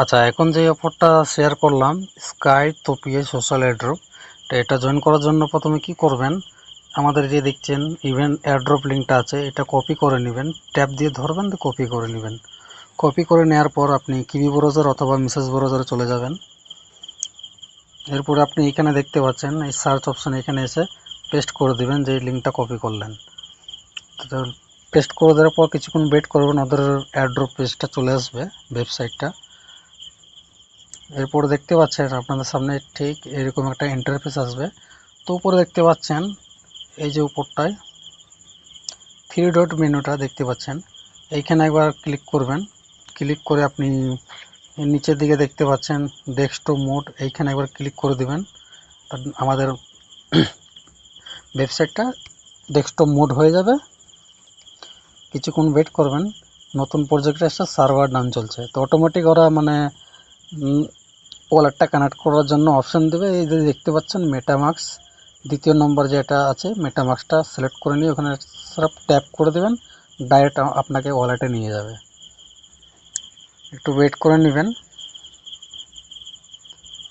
আচ্ছা এখন যে অফারটা শেয়ার করলাম স্কাই তোপিয়ে সোশ্যাল এয়ারড্রপ তো এটা জয়েন করার জন্য প্রথমে কি করবেন? আমাদের যে দেখছেন ইভেন্ট এয়ারড্রপ লিঙ্কটা আছে, এটা কপি করে নেবেন ট্যাপ দিয়ে ধরবেন, তো কপি করে নেবেন। কপি করে নেওয়ার পর আপনি কিবি ব্রাউজার অথবা মিসেস ব্রাউজারে চলে যাবেন। এরপরে আপনি এখানে দেখতে পাচ্ছেন, এই সার্চ অপশন এখানে এসে পেস্ট করে দিবেন, যে লিঙ্কটা কপি করলেন। পেস্ট করে দেওয়ার পর কিছুক্ষণ ওয়েট করবেন ওদের এয়ারড্রপ পেজটা চলে আসবে ওয়েবসাইটটা এরপর দেখতে পাচ্ছেন আপনাদের সামনে ঠিক এরকম একটা ইন্টারফেস আসবে। তো উপরে দেখতে পাচ্ছেন এই যে উপরটায় থ্রি ডট মেনুটা দেখতে পাচ্ছেন। এইখানে একবার ক্লিক করবেন। ক্লিক করে আপনি নিচের দিকে দেখতে পাচ্ছেন ডেস্কটপ মোড এইখানে একবার ক্লিক করে দেবেন। আমাদের ওয়েবসাইটটা ডেস্কটপ মোড হয়ে যাবে। কিছুক্ষণ ওয়েট করবেন। নতুন প্রজেক্টে একটা সার্ভার ডাউন চলছে। তো অটোমেটিক ওরা মানে ওয়ালেটটা কানেক্ট করার জন্য অপশান দেবে। এই যে দেখতে পাচ্ছেন মেটামাক্স দ্বিতীয় নম্বর যেটা আছে মেটামাক্সটা সিলেক্ট করে নিয়ে ওখানে সব ট্যাপ করে দেবেন ডাইরেক্ট আপনাকে ওয়ালেটে নিয়ে যাবে। একটু ওয়েট করে নেবেন।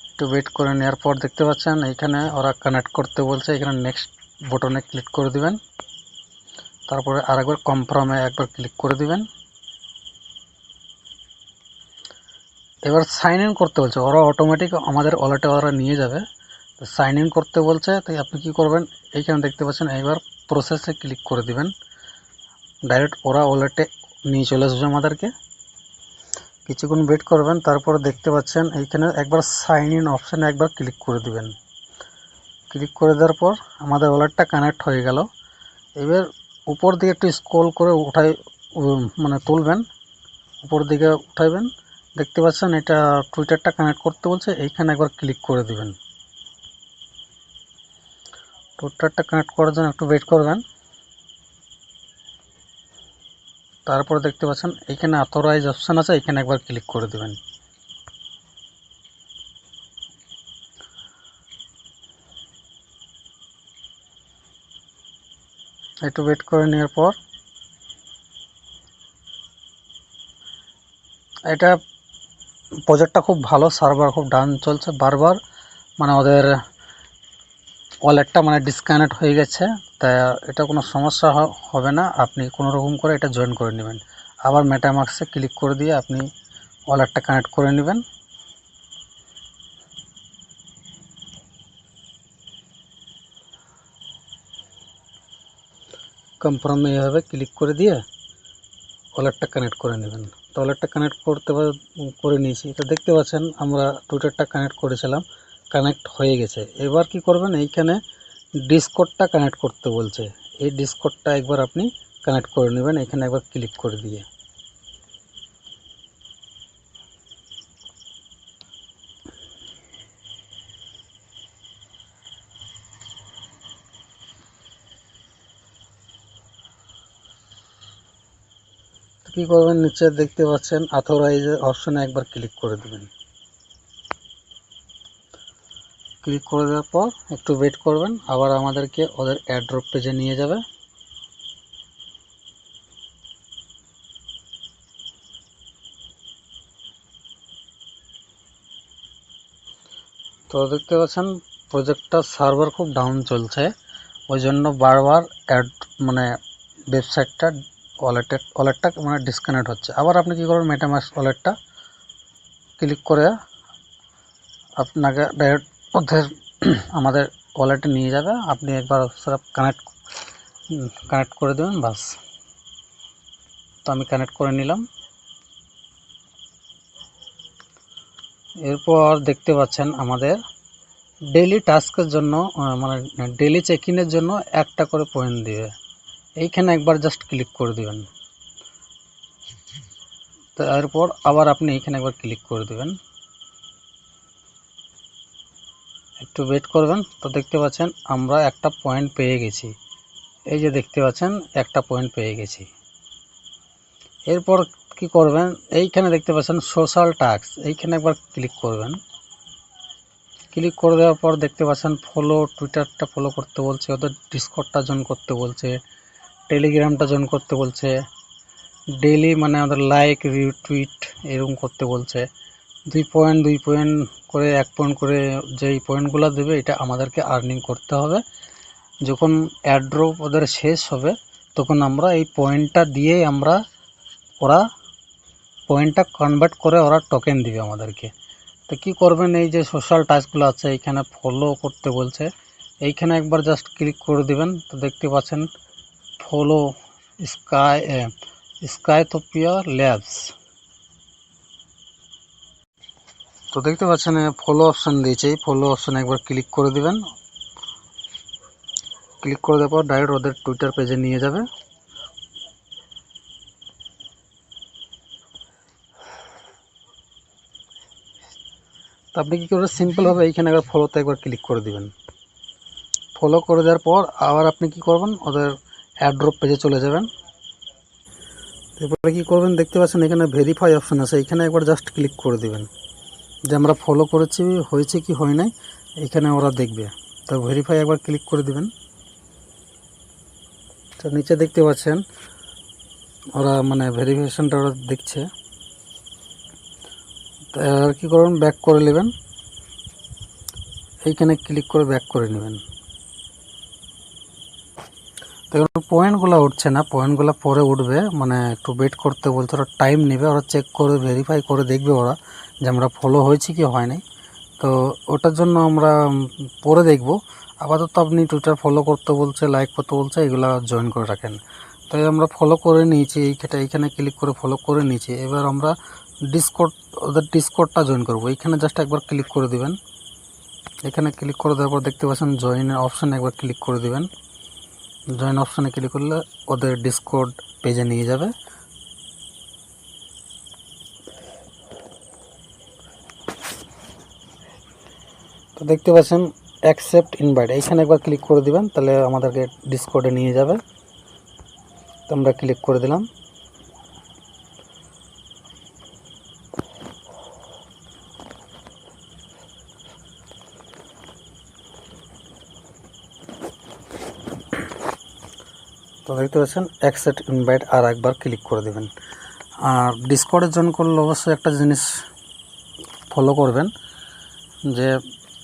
একটু ওয়েট করে নেওয়ার পর দেখতে পাচ্ছেন এইখানে ওরা কানেক্ট করতে বলছে, এখানে নেক্সট বটনে ক্লিক করে দিবেন। তারপরে আরেকবার কনফার্মে একবার ক্লিক করে দিবেন। এবার সাইন ইন করতে বলছে। ওরা অটোমেটিক আমাদের ওয়ালেটে ওরা নিয়ে যাবে। তো সাইন ইন করতে বলছে, তাই আপনি কি করবেন? এইখানে দেখতে পাচ্ছেন এবার প্রসেসে ক্লিক করে দিবেন। ডাইরেক্ট ওরা ওয়ালেটে নিয়ে চলে আসবে আমাদেরকে। কিছুক্ষণ ওয়েট করবেন, তারপর দেখতে পাচ্ছেন, এইখানে একবার সাইন ইন অপশানে একবার ক্লিক করে দিবেন। ক্লিক করে দেওয়ার পর আমাদের ওয়ালেটটা কানেক্ট হয়ে গেল। এবার উপর দিকে একটু স্ক্রল করে উঠাই মানে তুলবেন। উপর দিকে উঠাইবেন। দেখতে পাচ্ছেন, এটা টুইটারটা কানেক্ট করতে বলছে, এইখানে একবার ক্লিক করে দিবেন। টুইটারটা কানেক্ট করার জন্য একটু ওয়েট করবেন। তারপরে দেখতে পাচ্ছেন, এইখানে অথরাইজ অপশান আছে এখানে একবার ক্লিক করে দেবেন। একটু ওয়েট করে নেওয়ার পর, এটা প্রজেক্টটা খুব ভালো সার্ভার খুব ডান চলছে। বারবার মানে ওদের ওয়ালেটটা মানে ডিসকানেক্ট হয়ে গেছে, তা এটা কোনো সমস্যা হবে না। আপনি কোনো রকম করে এটা জয়েন করে নেবেন। আবার মেটামাক্সে ক্লিক করে দিয়ে আপনি ওয়ালেটটা কানেক্ট করে নেবেন। কনফার্মে এইভাবে ক্লিক করে দিয়ে ওয়ালেটটা কানেক্ট করে নেবেন। তো ওয়ালেটটা কানেক্ট করতে করে নিয়েছি। এটা দেখতে পাচ্ছেন, আমরা টুইটারটা কানেক্ট করেছিলাম, কানেক্ট হয়ে গেছে। এবার কি করবেন, এইখানে ডিসকোডটা কানেক্ট করতে বলছে। এই ডিসকোডটা একবার আপনি কানেক্ট করে নেবেন, এখানে একবার ক্লিক করে দিয়ে। কি করবেন নিচে দেখতে পাচ্ছেন অথরাইজ অপশনে একবার ক্লিক করে দেবেন। ক্লিক করে দেওয়ার পর একটু ওয়েট করবেন, আবার আমাদেরকে ওদের অ্যাড্রপ পেজে নিয়ে যাবে। তো দেখতে পাচ্ছেন প্রজেক্টটা সার্ভার খুব ডাউন চলছে ওই জন্য বারবার অ্যাড মানে ওয়েবসাইটটা ওয়ালেটের ওয়ালেটটা মানে ডিসকানেক্ট হচ্ছে। আবার আপনি কী করবেন? মেটামাস ওয়ালেটটা ক্লিক করে আপনাকে ডাইরেক্ট ওদের আমাদের ওয়ালেটে নিয়ে যাবে। আপনি একবার সেটা কানেক্ট কানেক্ট করে দেবেন বাস তো আমি কানেক্ট করে নিলাম। এরপর দেখতে পাচ্ছেন আমাদের ডেলি টাস্কের জন্য মানে ডেলি চেক ইনের জন্য একটা করে পয়েন্ট দিবে। এইখানে একবার জাস্ট ক্লিক করে দিবেন। তো এরপর আবার আপনি এইখানে একবার ক্লিক করে দিবেন। একটু ওয়েট করবেন, তো দেখতে পাচ্ছেন আমরা একটা পয়েন্ট পেয়ে গেছি। এই যে দেখতে পাচ্ছেন, একটা পয়েন্ট পেয়ে গেছি। এরপর কি করবেন, এইখানে দেখতে পাচ্ছেন সোশ্যাল টাস্ক এইখানে একবার ক্লিক করবেন। ক্লিক করে দেওয়ার পর দেখতে পাচ্ছেন ফলো টুইটারটা ফলো করতে বলছে, ওদের ডিসকর্ডটা জয়েন করতে বলছে। টেলিগ্রামটা জয়েন করতে বলছে। ডেইলি মানে আমাদের লাইক রিটুইট এরকম করতে বলছে। দুই পয়েন্ট দুই পয়েন্ট করে, এক পয়েন্ট করে যেই পয়েন্টগুলো দেবে, এটা আমাদেরকে আর্নিং করতে হবে। যখন অ্যাড্রপ ওদের শেষ হবে, তখন আমরা এই পয়েন্টটা দিয়েই আমরা ওরা পয়েন্টটা কনভার্ট করে ওরা টোকেন দিবে আমাদেরকে। তো কী করবেন, এই যে সোশ্যাল টাচগুলো আছে, এইখানে ফলো করতে বলছে। এইখানে একবার জাস্ট ক্লিক করে দিবেন, তো দেখতে পাচ্ছেন ফলো স্কাই স্কাইথোপিয়া ল্যাবস তো দেখতে পাচ্ছেন ফলো অপশান দিয়েছে। এই ফলো অপশানে একবার ক্লিক করে দিবেন। ক্লিক করে দেওয়ার পর ডাইরেক্ট ওদের টুইটার পেজে নিয়ে যাবে। তো আপনি কী করবেন? সিম্পলভাবে এইখানে একবার ফলোতে একবার ক্লিক করে দিবেন। ফলো করে দেওয়ার পর আবার আপনি কি করবেন? ওদের অ্যাড্রপ পেজে চলে যাবেন। এরপরে কী করবেন দেখতে পাচ্ছেন এখানে ভেরিফাই অপশান আছে, এখানে একবার জাস্ট ক্লিক করে দিবেন। যে আমরা ফলো করেছি, হয়েছে কি, হয় নাই, এখানে ওরা দেখবে। তো ভেরিফাই একবার ক্লিক করে দিবেন। তো নিচে দেখতে পাচ্ছেন, ওরা মানে ভেরিফিকেশনটা ওরা দেখছে। আর কী করবেন ব্যাক করে নেবেন। এইখানে ক্লিক করে ব্যাক করে নেবেন। এখন পয়েন্টগুলো উঠছে না পয়েন্টগুলো পরে উঠবে মানে একটু ওয়েট করতে বলছে ওরা টাইম নেবে, ওরা চেক করে ভেরিফাই করে দেখবে ওরা যে আমরা ফলো হয়েছি কি হয়নি। তো ওটার জন্য আমরা পরে দেখব। আপাতত আপনি টুইটার ফলো করতে বলছে লাইক করতে বলছে, এগুলো জয়েন করে রাখেন। তাই আমরা ফলো করে নিয়েছি, এইখানে এইখানে ক্লিক করে ফলো করে নিয়েছি। এবার আমরা ডিসকোড ওদের ডিসকোডটা জয়েন করব। এইখানে জাস্ট একবার ক্লিক করে দিবেন। এখানে ক্লিক করে দেওয়ার পর দেখতে পাচ্ছেন জয়েনের অপশানে একবার ক্লিক করে দিবেন। জয়েন অপশানে ক্লিক করলে ওদের ডিসকোড পেজে নিয়ে যাবে। তো দেখতে পাচ্ছেন অ্যাকসেপ্ট ইনভাইট এইখানে একবার ক্লিক করে দিবেন, তাহলে আমাদেরকে ডিসকোডে নিয়ে যাবে। তো আমরা ক্লিক করে দিলাম। তো দেখতে পাচ্ছেন অ্যাকসেপ্ট ইনভাইট আর একবার ক্লিক করে দেবেন। আর ডিসকর্ডে জয়েন করলে অবশ্যই একটা জিনিস ফলো করবেন, যে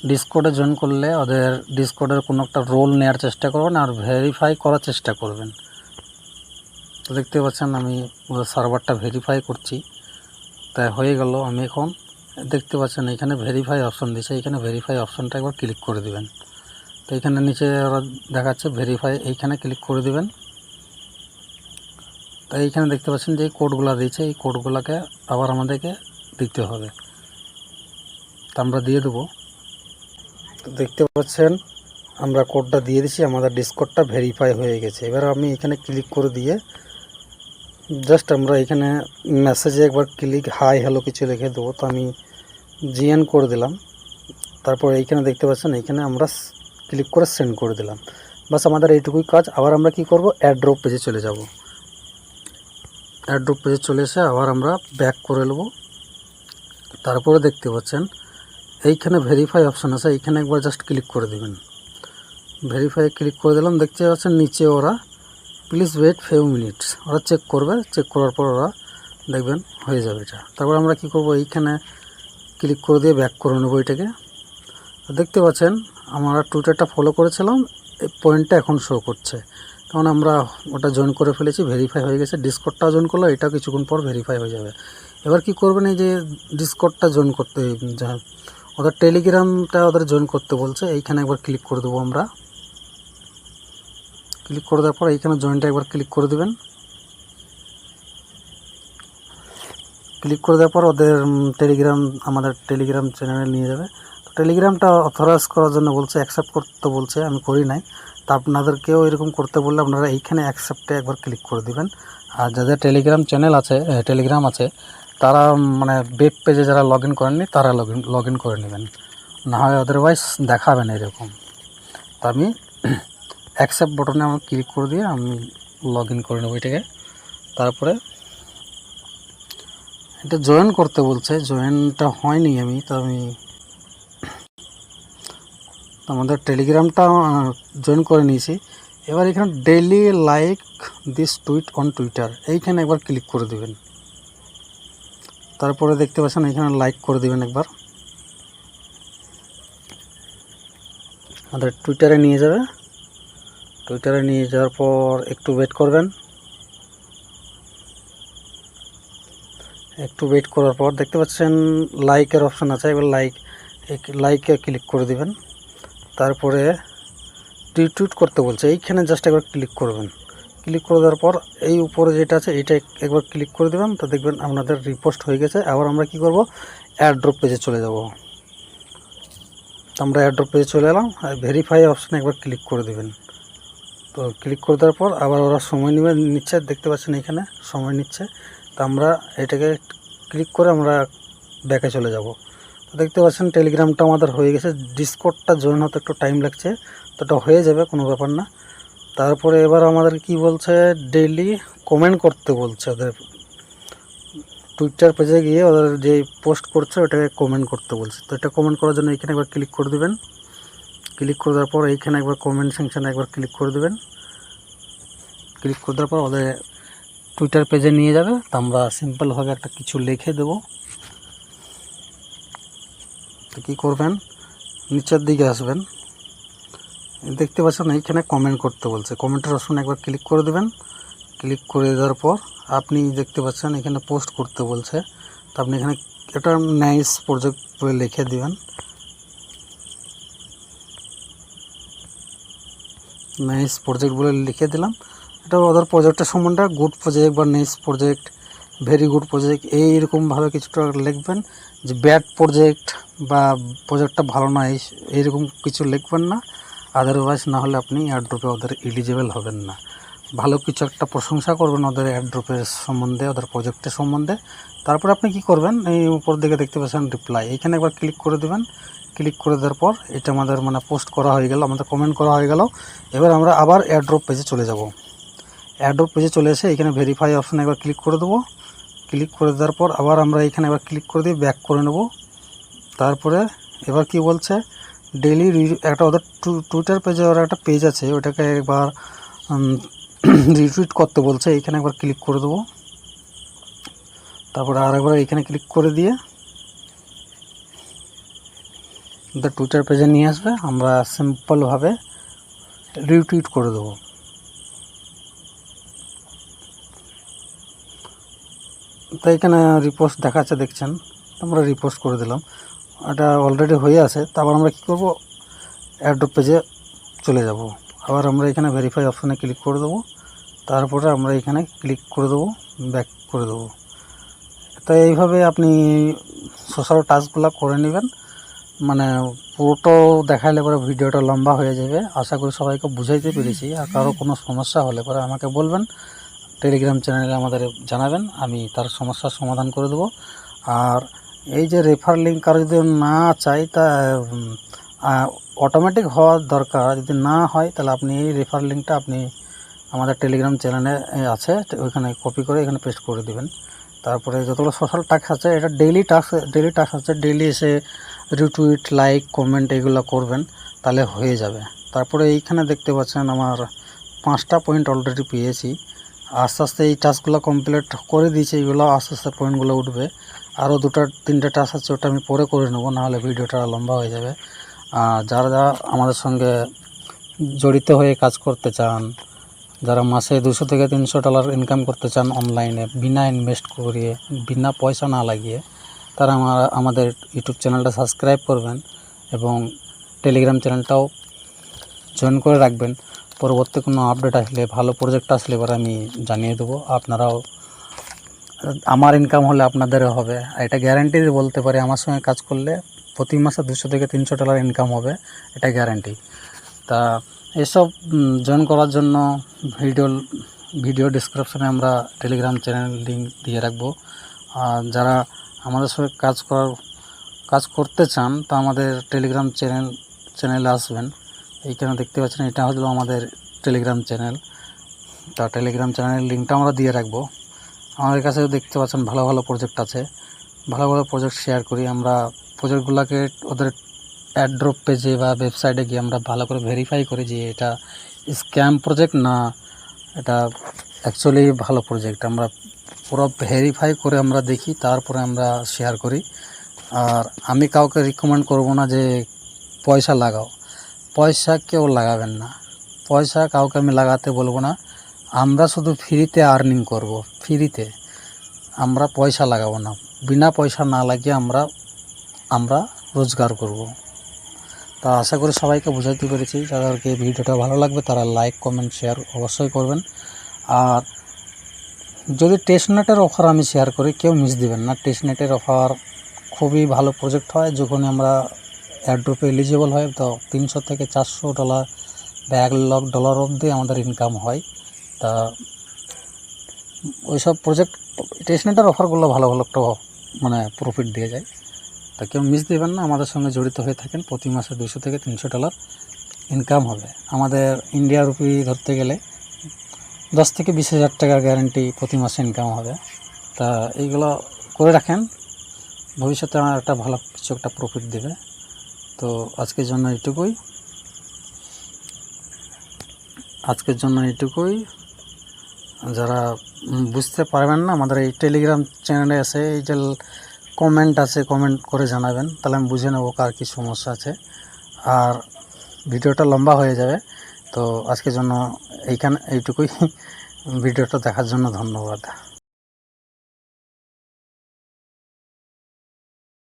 ডিসকোডে জয়েন করলে ওদের ডিসকোডের কোনো একটা রোল নেওয়ার চেষ্টা করবেন আর ভেরিফাই করার চেষ্টা করবেন। দেখতে পাচ্ছেন আমি ওদের সার্ভারটা ভেরিফাই করছি। তাই হয়ে গেল আমি এখন দেখতে পাচ্ছেন এখানে ভেরিফাই অপশন দিয়েছে, এখানে ভেরিফাই অপশনটা একবার ক্লিক করে দেবেন। তো এখানে নিচে ওরা দেখাচ্ছে ভেরিফাই এইখানে ক্লিক করে দিবেন। তো এইখানে দেখতে পাচ্ছেন যে এই কোডগুলো দিয়েছে, এই কোডগুলোকে আবার আমাদেরকে দিতে হবে। তা আমরা দিয়ে দেবো। তো দেখতে পাচ্ছেন, আমরা কোডটা দিয়ে দিছি, আমাদের ডিসকোডটা ভেরিফাই হয়ে গেছে। এবার আমি এখানে ক্লিক করে দিয়ে জাস্ট আমরা এখানে মেসেজে একবার ক্লিক হাই হ্যালো কিছু লিখে দেবো। তো আমি জিএন করে দিলাম। তারপর এইখানে দেখতে পাচ্ছেন এইখানে আমরা ক্লিক করে সেন্ড করে দিলাম। বাস আমাদের এইটুকুই কাজ। আবার আমরা কি করব? অ্যাড্রপ পেজে চলে যাব। অ্যাড্রপ পেজে চলে এসে আবার আমরা ব্যাক করে নেব। তারপরে দেখতে পাচ্ছেন, এইখানে ভেরিফাই অপশান আছে, এইখানে একবার জাস্ট ক্লিক করে দেবেন। ভেরিফাই ক্লিক করে দিলাম, দেখতে পাচ্ছেন নিচে ওরা প্লিজ ওয়েট ফিউ মিনিটস ওরা চেক করবে চেক করার পর ওরা দেখবেন হয়ে যাবে এটা। তারপর আমরা কি করব, এইখানে ক্লিক করে দিয়ে ব্যাক করে নেব এটাকে। দেখতে পাচ্ছেন, আমরা টুইটারটা ফলো করেছিলাম, এই পয়েন্টটা এখন শো করছে। তখন আমরা ওটা জয়েন করে ফেলেছি ভেরিফাই হয়ে গেছে। ডিসকোডটা জয়েন করলে এটা কিছুক্ষণ পর ভেরিফাই হয়ে যাবে। এবার কি করবেন, এই যে ডিসকোডটা জয়েন করতে ওদের টেলিগ্রামটা ওদের জয়েন করতে বলছে, এইখানে একবার ক্লিক করে দেবো আমরা। ক্লিক করে দেওয়ার পর এইখানে জয়েনটা একবার ক্লিক করে দেবেন। ক্লিক করে দেওয়ার পর ওদের টেলিগ্রাম আমাদের টেলিগ্রাম চ্যানেলে নিয়ে যাবে। টেলিগ্রামটা অথরাইজ করার জন্য বলছে অ্যাকসেপ্ট করতে বলছে, আমি করি নাই। তা আপনাদেরকেও এরকম করতে বললে আপনারা এইখানে অ্যাকসেপ্টে একবার ক্লিক করে দিবেন। আর যাদের টেলিগ্রাম চ্যানেল আছে টেলিগ্রাম আছে, তারা মানে ওয়েব পেজে যারা লগ ইন করেননি, তারা লগ ইন লগ ইন করে নেবেন। না হয় আদারওয়াইজ দেখাবে না এরকম। তা আমি অ্যাকসেপ্ট বটনে আমার ক্লিক করে দিয়ে আমি লগ ইন করে নেব এটাকে। তারপরে এটা জয়েন করতে বলছে জয়েনটা হয়নি আমি, তো আমি আমাদের টেলিগ্রামটা জয়েন করে নিয়েছি। এবার এখানে daily like this tweet on Twitter এইখানে একবার ক্লিক করে দেবেন। তারপরে দেখতে পাচ্ছেন এখানে লাইক করে দিবেন একবার। আমাদের টুইটারে নিয়ে যাবে। টুইটারে নিয়ে যাওয়ার পর একটু ওয়েট করবেন। একটু ওয়েট করার পর দেখতে পাচ্ছেন লাইকের অপশান আছে। এবার লাইক লাইকে ক্লিক করে দিবেন। তারপরে রিটুইট করতে বলছে, এইখানে জাস্ট একবার ক্লিক করবেন। ক্লিক করে দেওয়ার পর এই উপরে যেটা আছে এইটা একবার ক্লিক করে দেবেন, তো দেখবেন আপনাদের রিপোস্ট হয়ে গেছে। আবার আমরা কি করব? অ্যাড্রপ পেজে চলে যাব। তো আমরা অ্যাড্রপ পেজে চলে এলাম, আর ভেরিফাই অপশানে একবার ক্লিক করে দেবেন। তো ক্লিক করে দেওয়ার পর আবার ওরা সময় নেবে নিচ্ছে, দেখতে পাচ্ছেন এখানে সময় নিচ্ছে। তো আমরা এটাকে ক্লিক করে আমরা ব্যাকে চলে যাব। দেখতে পাচ্ছেন, টেলিগ্রামটা আমাদের হয়ে গেছে। ডিসকোডটা জয়েন হতে একটু টাইম লাগছে, তো ওটা হয়ে যাবে, কোনো ব্যাপার না। তারপরে এবার আমাদের কি বলছে ডেলি কমেন্ট করতে বলছে ওদের। টুইটার পেজে গিয়ে ওদের যে পোস্ট করছে, ওটাকে কমেন্ট করতে বলছে। তো এটা কমেন্ট করার জন্য এখানে একবার ক্লিক করে দেবেন। ক্লিক করে দেওয়ার পর এইখানে একবার কমেন্ট সেকশানে একবার ক্লিক করে দেবেন। ক্লিক করে দেওয়ার পর ওদের টুইটার পেজে নিয়ে যাবে। তো আমরা সিম্পলভাবে একটা কিছু লিখে দেব। কী করবেন? নিচের দিকে আসবেন। দেখতে পাচ্ছেন, এইখানে কমেন্ট করতে বলছে। কমেন্টের অপশন একবার ক্লিক করে দেবেন। ক্লিক করে দেওয়ার পর আপনি দেখতে পাচ্ছেন, এখানে পোস্ট করতে বলছে। তো আপনি এখানে একটা নাইস প্রজেক্ট বলে লিখে দিবেন। নাইস প্রজেক্ট বলে লিখে দিলাম। এটা ওদের প্রজেক্টের সম্বন্ধে গুড প্রজেক্ট বা nice project very good project এইরকমভাবে কিছুটা লিখবেন। যে ব্যাড প্রজেক্ট বা প্রজেক্টটা ভালো না, এই এইরকম কিছু লিখবেন না। আদারওয়াইজ না হলে আপনি এয়ারড্রপে ওদের এলিজিবল হবেন না। ভালো কিছু একটা প্রশংসা করবেন ওদের এয়ারড্রপের সম্বন্ধে, ওদের প্রজেক্টের সম্বন্ধে। তারপর আপনি কি করবেন? এই উপর দিকে দেখতে পাচ্ছেন রিপ্লাই এখানে একবার ক্লিক করে দেবেন। ক্লিক করে দেওয়ার পর এটা আমাদের মানে পোস্ট করা হয়ে গেল, আমাদের কমেন্ট করা হয়ে গেল। এবার আমরা আবার এয়ারড্রপ পেজে চলে যাব। এয়ারড্রপ পেজে চলে এসে এখানে ভেরিফাই অপশানে একবার ক্লিক করে দেবো। ক্লিক করে দেওয়ার পর আবার আমরা এখানে এবার ক্লিক করে দিয়ে ব্যাক করে নেব। তারপরে এবার কি বলছে? ডেলি একটা ওদের টুইটার পেজে ওর একটা পেজ আছে, ওটাকে একবার রিটুইট করতে বলছে এইখানে একবার ক্লিক করে দেবো। তারপরে আর একবার এখানে ক্লিক করে দিয়ে ওদের টুইটার পেজে নিয়ে আসবে, আমরা সিম্পলভাবে রিটুইট করে দেবো। তো এখানে রিপোস্ট দেখাচ্ছে, দেখছেন। আমরা রিপোস্ট করে দিলাম। এটা অলরেডি হয়ে আছে। তারপর আমরা কী করব? অ্যাড্রপ পেজে চলে যাব। আবার আমরা এখানে ভেরিফাই অপশানে ক্লিক করে দেবো। তারপরে আমরা এখানে ক্লিক করে দেবো ব্যাক করে দেবো। তো এইভাবে আপনি সোশ্যাল টাস্কগুলো করে নেবেন। মানে পুরোটো দেখাইলে পরে ভিডিওটা লম্বা হয়ে যাবে। আশা করি সবাইকে বুঝাইতে পেরেছি। আর কারও কোনো সমস্যা হলে পরে আমাকে বলবেন। টেলিগ্রাম চ্যানেলে আমাদের জানাবেন, আমি তার সমস্যার সমাধান করে দেবো। আর এই যে রেফার লিঙ্ক কারও যদি না চাই তা অটোমেটিক হওয়ার দরকার। যদি না হয়, তাহলে আপনি এই রেফার লিঙ্কটা আপনি আমাদের টেলিগ্রাম চ্যানেলে আছে ওইখানে কপি করে এখানে পেস্ট করে দিবেন। তারপরে যতগুলো সোশ্যাল টাস্ক আছে, এটা ডেইলি টাস্ক ডেইলি টাস্ক আছে ডেইলি এসে রিটুইট লাইক কমেন্ট এগুলো করবেন, তাহলে হয়ে যাবে। তারপরে এইখানে দেখতে পাচ্ছেন আমার পাঁচটা পয়েন্ট অলরেডি পেয়েছি। আস্তে আস্তে এই টাস্কগুলো কমপ্লিট করে দিয়েছি এইগুলো আস্তে আস্তে পয়েন্টগুলো উঠবে। আরও দুটো, তিনটে টাস্ক আছে, ওটা আমি পরে করে নেব, নাহলে ভিডিওটা লম্বা হয়ে যাবে। আর যারা যারা আমাদের সঙ্গে জড়িত হয়ে কাজ করতে চান, যারা মাসে দুশো থেকে তিনশো ডলার ইনকাম করতে চান অনলাইনে বিনা ইনভেস্ট করিয়ে, বিনা পয়সা না লাগিয়ে, তারা আমার, আমাদের ইউটিউব চ্যানেলটা সাবস্ক্রাইব করবেন এবং টেলিগ্রাম চ্যানেলটাও জয়েন করে রাখবেন। পরবর্তী কোনো আপডেট আসলে, ভালো প্রজেক্ট আসলে এবার আমি জানিয়ে দেবো। আপনারাও, আমার ইনকাম হলে আপনাদেরও হবে। এটা গ্যারান্টি বলতে পারি, আমার সঙ্গে কাজ করলে প্রতি মাসে দুশো থেকে তিনশো ডলার ইনকাম হবে, এটা গ্যারান্টি তা এসব জয়েন করার জন্য ভিডিও ভিডিও ডিসক্রিপশানে আমরা টেলিগ্রাম চ্যানেল লিঙ্ক দিয়ে রাখব। আর যারা আমাদের সঙ্গে কাজ করার, কাজ করতে চান, তা আমাদের টেলিগ্রাম চ্যানেল চ্যানেলে আসবেন। এইখানে দেখতে পাচ্ছেন, এটা হলো আমাদের টেলিগ্রাম চ্যানেল তা টেলিগ্রাম চ্যানেলের লিঙ্কটা আমরা দিয়ে রাখব। আমাদের কাছে দেখতে পাচ্ছেন ভালো ভালো প্রজেক্ট আছে। ভালো ভালো প্রজেক্ট শেয়ার করি। আমরা প্রজেক্টগুলোকে ওদের অ্যাড্রপ পেজে বা ওয়েবসাইটে গিয়ে আমরা ভালো করে ভেরিফাই করি যে এটা স্ক্যাম প্রজেক্ট না এটা অ্যাকচুয়ালি ভালো প্রজেক্ট আমরা পুরো ভেরিফাই করে আমরা দেখি, তারপরে আমরা শেয়ার করি। আর আমি কাউকে রিকমেন্ড করব না যে পয়সা লাগাও। পয়সা কেউ লাগাবেন না। পয়সা কাউকে আমি লাগাতে বলব না। আমরা শুধু ফ্রিতে আর্নিং করব, ফ্রিতে। আমরা পয়সা লাগাবো না। বিনা পয়সা না লাগিয়ে আমরা আমরা রোজগার করব। তা আশা করি সবাইকে বোঝাতে পেরেছি। যাদেরকে ভিডিওটা ভালো লাগবে, তারা লাইক কমেন্ট শেয়ার অবশ্যই করবেন। আর যদি টেস্টনেটের অফার আমি শেয়ার করি, কেউ মিস দিবেন না। টেস্টনেটের অফার খুবই ভালো প্রজেক্ট হয়। যখন আমরা অ্যাড্রোপে এলিজিবল হয়, তো তিনশো থেকে চারশো ডলার বা এক লাখ ডলার অবধি আমাদের ইনকাম হয়। তা ওইসব প্রজেক্ট টেস্টনেটের অফারগুলো ভালো ভালো একটা মানে প্রফিট দিয়ে যায়। তা কেউ মিস দেবেন না, আমাদের সঙ্গে জড়িত হয়ে থাকেন, প্রতি মাসে দুশো থেকে তিনশো ডলার ইনকাম হবে। আমাদের ইন্ডিয়া রুপি ধরতে গেলে দশ থেকে বিশ হাজার টাকার গ্যারেন্টি প্রতি মাসে ইনকাম হবে। তা এইগুলো করে রাখেন, ভবিষ্যতে আমার একটা ভালো কিছু একটা প্রফিট দেবে। তো আজকের জন্য এটুকুই আজকের জন্য এইটুকুই। যারা বুঝতে পারবেন না, আমাদের এই টেলিগ্রাম চ্যানেলে আছে, এই যে কমেন্ট আছে কমেন্ট করে জানাবেন। তাহলে আমি বুঝে নেব কার কী সমস্যা আছে। আর ভিডিওটা লম্বা হয়ে যাবে, তো আজকের জন্য এইখানে, এইটুকুই। ভিডিওটা দেখার জন্য ধন্যবাদ।